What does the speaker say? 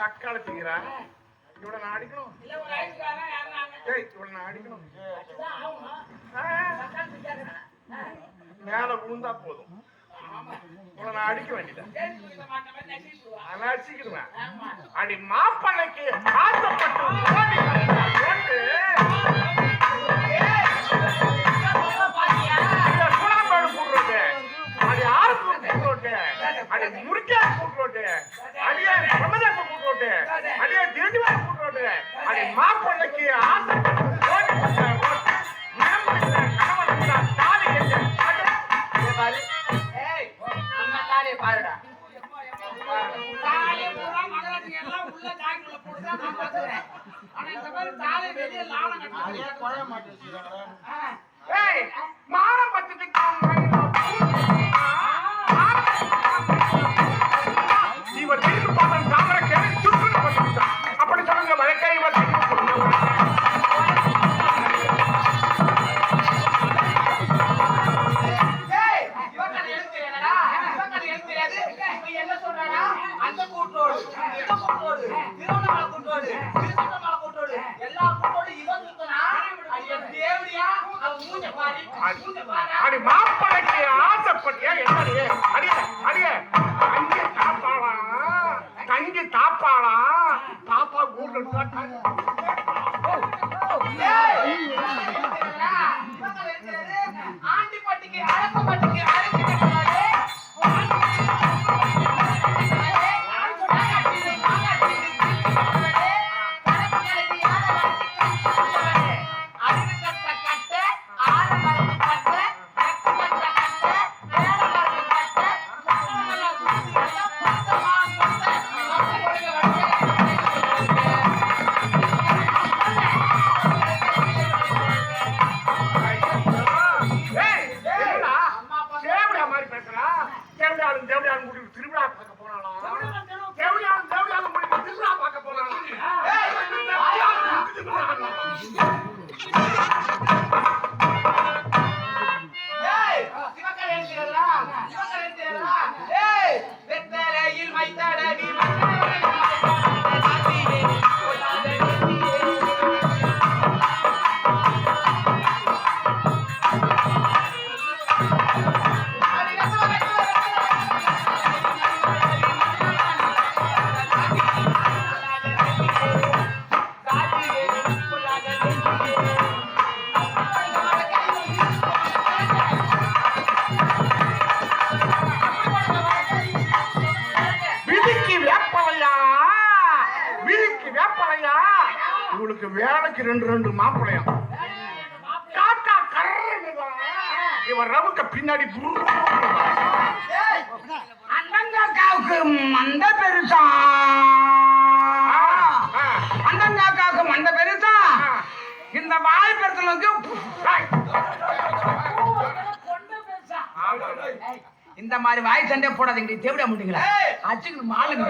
சக்கால திங்கிறா? இவளை நான் அடிக்கணும். ஏய் இவளை நான் அடிக்கணும். மேல விழுந்தா போதும். இவளை நான் அடிக்க வேண்டியதான் அடிச்சுக்கிடுவேன். அடி மாப்பனைக்கு ஆசைப்பட்டு போட்டுதான் நான் பாத்துக்கிறேன். ஆனா இந்த மாதிரி வெளியே லாடம் கட்டி கூட்டோடு, திருவண்ணாமலை கூட்டோடு, திருச்சிற்றம்பல கூட்டோடு, எல்லா கூட்டோடு இவன் சுத்தனா? ஐயா, தேவடியா? அவன் மூஞ்ச பாரு, மூஞ்ச பாரு. அடி மாப்பிளைக்கு ஆசைப்பட்டியா? என்னடியே அடியே அடியே தங்கி தாப்பாளா? தங்கி தாப்பாளா? பாப்பா கூட்டு ஏய், இவன் கதை எனக்கு இவளுக்கு வேலைக்கு ரெண்டு ரெண்டு மாப்பிளையா காக்கா கர்றா இவன் ரவுக்க பின்னாடி புர்ரு. அண்டங்காக்காவுக்கு மண்ட பெருசா? ஆ, அண்டங்காக்காவுக்கு மண்ட பெருசா. இந்த வாய் பெருசலுக்கு ஏய், இந்த மாதிரி வாய் சண்டை போடாதீங்க தேவிட முடியுங்களா ஏய். அச்சுக்கு மாலுங்க.